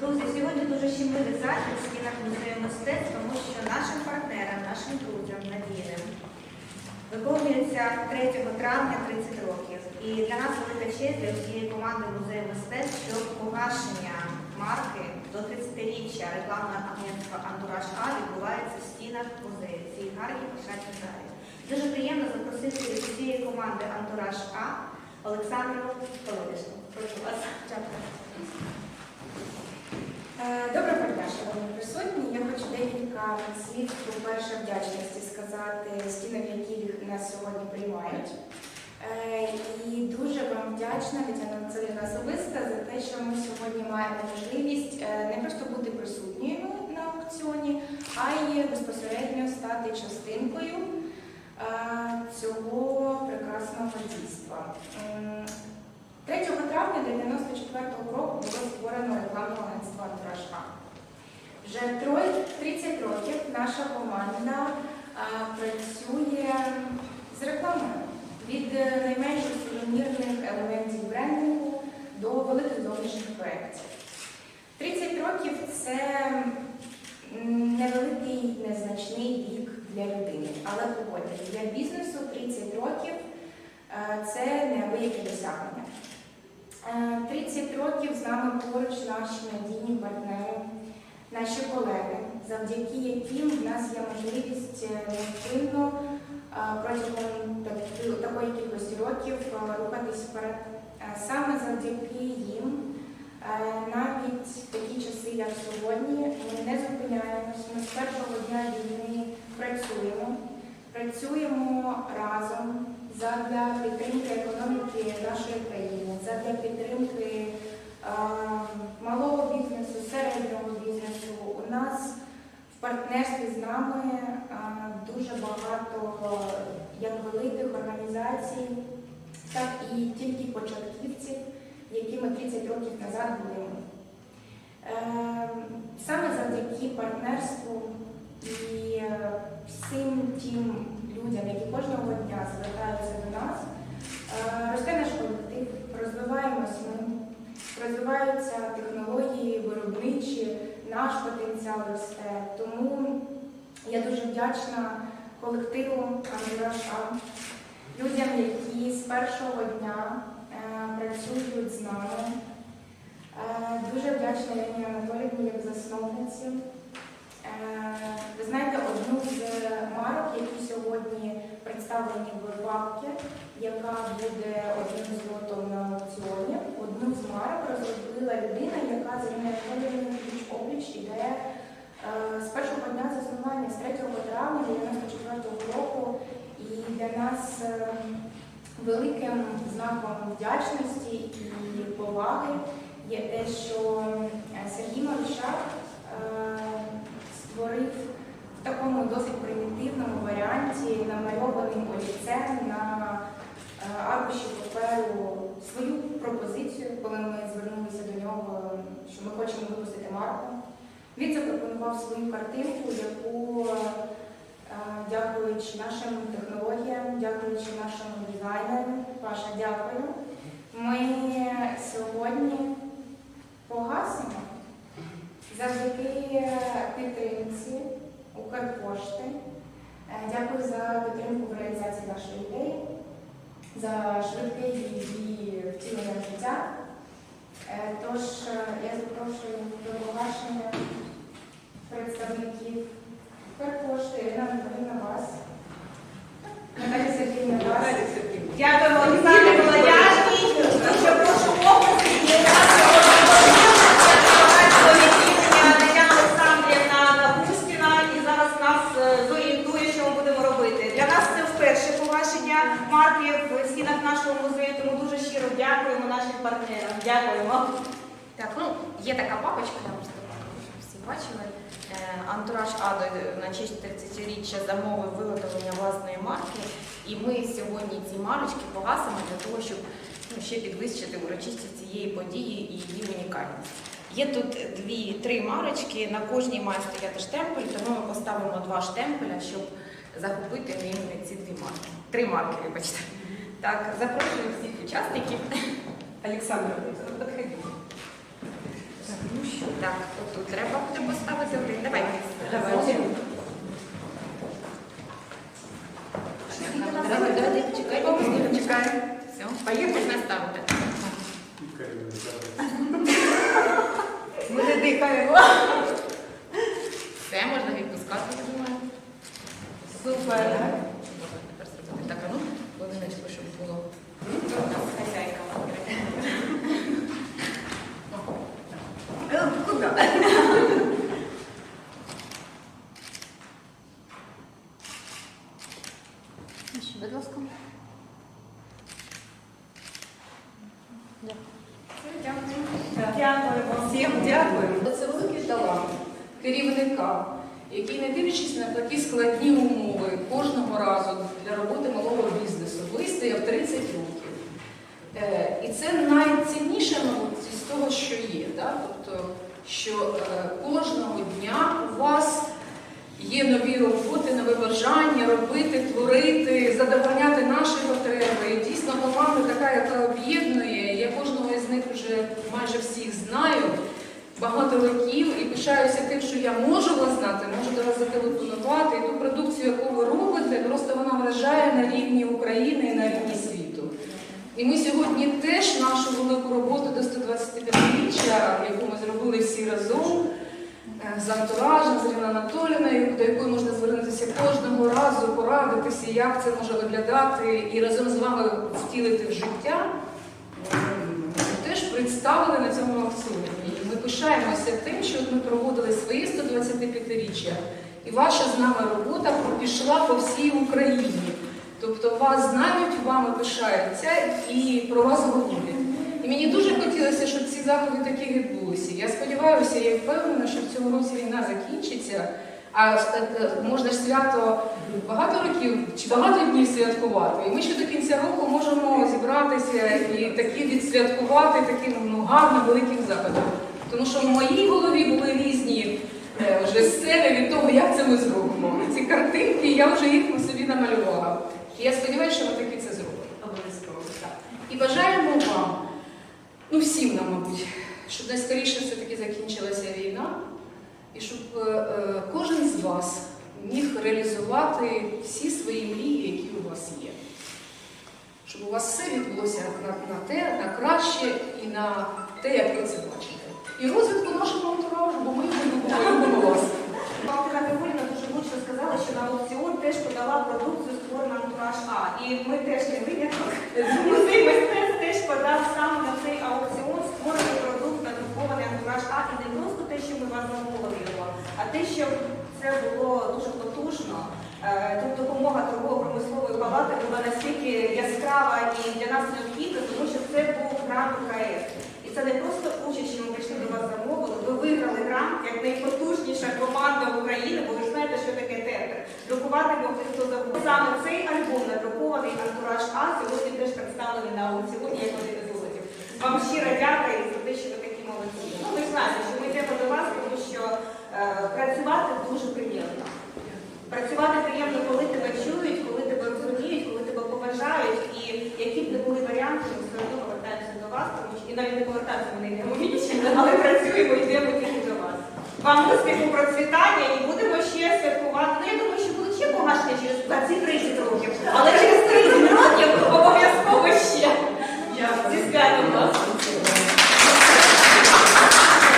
Друзі, сьогодні дуже щемливий захід в стінах музею мистецтв, тому що нашим партнерам, нашим друзям, надійним, виповнюється 3 травня 30 років. І для нас велика честь для всієї команди музею мистецтв, що погашення марки до 30-річчя рекламного агентства Антураж А відбувається в стінах музею цій гарній пишатній залі. Дуже приємно запросити від всієї команди Антураж А Олександру Колодишну. Прошу вас. Дякую. Е, Доброго дня, шановні присутні. Я хочу декілька слів про перше вдячності сказати стінам, які нас сьогодні приймають. Е, І дуже вам вдячна Тетяна Васильівна особиста за те, що ми сьогодні маємо можливість е, не просто бути присутніми на аукціоні, а й безпосередньо стати частинкою цього прекрасного дійства. 3 травня 94-го року було створено рекламне агентство «Антураж А». Вже троє- 30 років наша команда працює з рекламою від е, найменших сувенірних елементів брендингу до великих зовнішніх проєктів. 30 років це невеликий незначний вік для людини, але погодьтесь, для бізнесу 30 років е, це неабияке досягнення. Е, 30 років з нами поруч наші надійні партнери, наші колеги, завдяки яким в нас є можливість е, невпинно е, протягом такої кількості років е, рухатись вперед. Саме завдяки їм, навіть такі часи, як сьогодні, ми не зупиняємося. Ми з першого дня війни працюємо, працюємо разом задля підтримки економіки нашої країни, задля підтримки е, малого бізнесу, середнього бізнесу. У нас в партнерстві з нами е, дуже багато як великих організацій, так і тільки початківців, якими 30 років назад були ми. Е, Саме завдяки партнерству і е, всім тим людям, які кожного дня звертаються до нас, росте наш колектив, розвиваємось ми, розвиваються технології, виробничі, наш потенціал росте. Тому я дуже вдячна колективу Андураж людям, які з першого дня е, працюють з нами. Е, Дуже вдячна Яні Анатоліївні як засновниці. Е, Ви знаєте, одну з марок, які сьогодні представлені папці, яка буде одним з лотом на аукціоні, одну з марок розробила людина, яка з Анатоліївною пліч опліч іде е, з першого дня заснування, з 3 травня 94 року. І для нас е, великим знаком вдячності і поваги є те, що е, Сергій Марушак е, створив такому досить примітивному варіанті намальованим олівцем на е, аркуші паперу свою пропозицію, коли ми звернулися до нього, що ми хочемо випустити марку. Він запропонував свою картинку, яку, е, дякуючи нашим технологіям, дякуючи нашому дизайнеру, Паша, дякую. Ми сьогодні погасимо завдяки підтримці Укрпошти. Е, Дякую за підтримку в реалізації нашої ідеї, за швидке її втілення в життя. Е, Тож е, я запрошую до погашення представників Укрпошти, Ірина Анатолійовна вас, Наталія Сергіївна вас. Дякуємо, Олександр Володяжній. Що прошу оплески для нашого багатого відділення Тетяна Олександрівна Капустіна. І зараз нас е, зорієнтує, що ми будемо робити. Для нас це вперше погашення марки в стінах нашого музею, тому дуже щиро дякуємо нашим партнерам. Дякуємо. Так, ну є така папочка, я просто щоб всі бачили. Е, Антураж Адо на честь 30-річчя замовив виготовлення власної марки. І ми сьогодні ці марочки погасимо для того, щоб ну, ще підвищити урочистість цієї події і її унікальність. Є тут дві-три марочки, на кожній має стояти штемпель, тому ми поставимо два штемпеля, щоб захопити іменно ці дві марки. Три марки, вибачте. Так, запрошую всіх учасників. Александр, подходи. Так, ну що? Отут треба буде поставити один. Давай. Давайте. Давай, давай, чекай, чекай. Все, поїхали. Можна ставити. Ми не дихаємо. Все, можна відпускати, я думаю. Супер. Можна тепер зробити так, а ну, хвилиночку, щоб було. У нас хазяйка. Е, Куди? Будь ласка. Дякуємо. Всім дякуємо. Це великий талант керівника, який, не дивлячись на такі складні умови кожного разу для роботи малого бізнесу, вистояв 30 років. Е, І це найцінніше мабуть, з того, що є. Да? Тобто, що е, кожного дня у вас є нові роботи, нове бажання робити, творити, задовольняти наші потреби. І дійсно команда така, яка об'єднує. Я кожного із них вже майже всіх знаю багато років і пишаюся тим, що я можу вас знати, можу до вас зателефонувати. І ту продукцію, яку ви робите, просто вона вражає на рівні України і на рівні світу. І ми сьогодні теж нашу велику роботу до 125-річчя, яку ми зробили всі разом е, з антуражем, з Іриною Анатоліною, до якої можна звернутися кожного разу, порадитися, як це може виглядати, і разом з вами втілити в життя. Теж представили на цьому аукціоні. Пишаємося тим, що ми проводили своє 125-річчя, і ваша з нами робота пішла по всій Україні. Тобто вас знають, вами пишаються і про вас говорять. І мені дуже хотілося, щоб ці заходи такі відбулися. Я сподіваюся, я впевнена, що в цьому році війна закінчиться. А е, можна ж свято багато років чи багато днів святкувати. І ми ще до кінця року можемо зібратися і такі відсвяткувати таким ну, гарним великим заходом. Тому що в моїй голові були різні е, вже сцени від того, як це ми зробимо. Ці картинки, я вже їх собі намалювала. І я сподіваюся, що ми таки це зробимо. Обов'язково. І бажаємо вам, ну всім нам, мабуть, щоб найскоріше все-таки закінчилася війна, і щоб е, е, кожен з вас міг реалізувати всі свої мрії, які у вас є. Щоб у вас все відбулося на, на те, на краще і на те, як ви це бачите. І розвитку нашого антуражу, бо ми любимо, любимо вас. Валентина Григорівна дуже влучно сказала, що на аукціон теж подала продукцію створену антураж А. І ми теж не виняток. Музей мистецтв теж подав саме на цей аукціон створений продукт надрукований антураж А. І не просто те, що ми вас замовили, а те, що це було дуже потужно. Е, Тут допомога торгово-промислової палати була настільки яскрава і для нас необхідна, тому що це був грант УКС. Це не просто участь, що ми прийшли до вас замовили. Ви виграли грант як найпотужніша команда України, бо ви знаєте, що таке театр. Друкувати могли хто завгодно. Саме цей альбом надрукований антураж А сьогодні теж представлений на аукціоні як один із золотів. Вам щиро дякую за те, що ви такі молодці. Ну, ви знаєте, що ми йдемо до вас, тому що е, працювати дуже приємно. Працювати приємно, коли тебе чують, коли тебе розуміють, коли тебе поважають, і які б не були варіанти, ми все одно повертаємося до вас, тому що і навіть вони не йдемо в ніч, але працюємо йдемо тільки до вас. Вам успіху, процвітання і будемо ще святкувати. Ну, я думаю, що будуть ще погашення через за ці 30 років, але через 30 років обов'язково ще. Зі святом вас.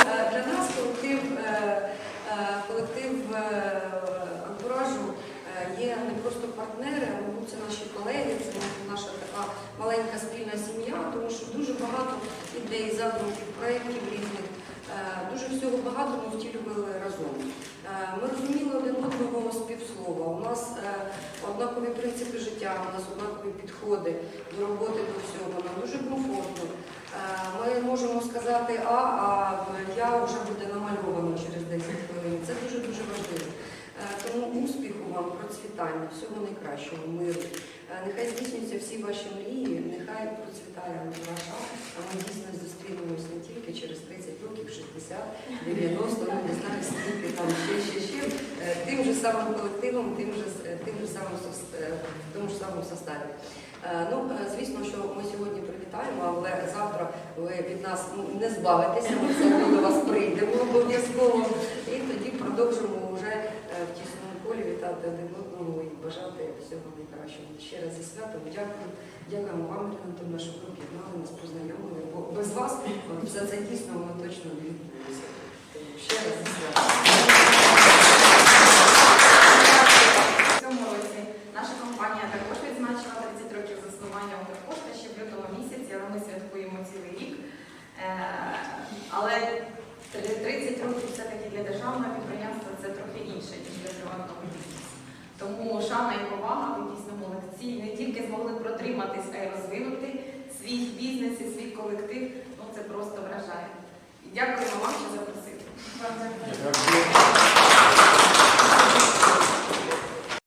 Е, Для нас колектив, е, е, колектив е, антуражу е, є не просто партнери, а мабуть, це наші колеги, це наша така маленька спільна сім'я, тому що дуже багато ідей, задумків, проєктів різних, е, дуже всього багато ми втілювали разом. Е, Ми розуміли один одного співслова. У нас е, однакові принципи життя, у нас однакові підходи до роботи до всього. Нам дуже комфортно. Ми можемо сказати А, а я вже буде намальовано через 10 хвилин. Це дуже-дуже важливо. Тому успіху вам, процвітання, всього найкращого, миру. Е, Нехай здійснюються всі ваші мрії, нехай процвітає ваша, а ми дійсно зустрінемось не тільки через 30 років, 60, 90, ну не знаю, скільки там ще, ще, ще, е, тим же самим колективом, тим же, тим же самим, е, в тому ж самому составі. Ну, звісно, що ми сьогодні привітаємо, але завтра ви від нас ну, не збавитеся, ми все одно до вас прийдемо. колом. І тоді продовжимо тісному вітати один одного і бажати всього найкращого. Ще раз зі святом дякую. Дякуємо вам, Антонівна, що ви об'єднали нас, познайомили. Бо без вас все це дійсно воно точно не відбулося. Ще раз зі святом. В цьому році наша компанія також відзначила 30 років заснування Укрпошти ще в лютому місяці, але ми святкуємо цілий рік. Е, Але 30 років все-таки для державного підприємства це трохи інше, ніж для приватного бізнесу. Тому шана і повага, ви дійсно молодці, не тільки змогли протриматись, а й розвинути свій бізнес і свій колектив. Ну це просто вражає. Дякуємо вам, що запросили.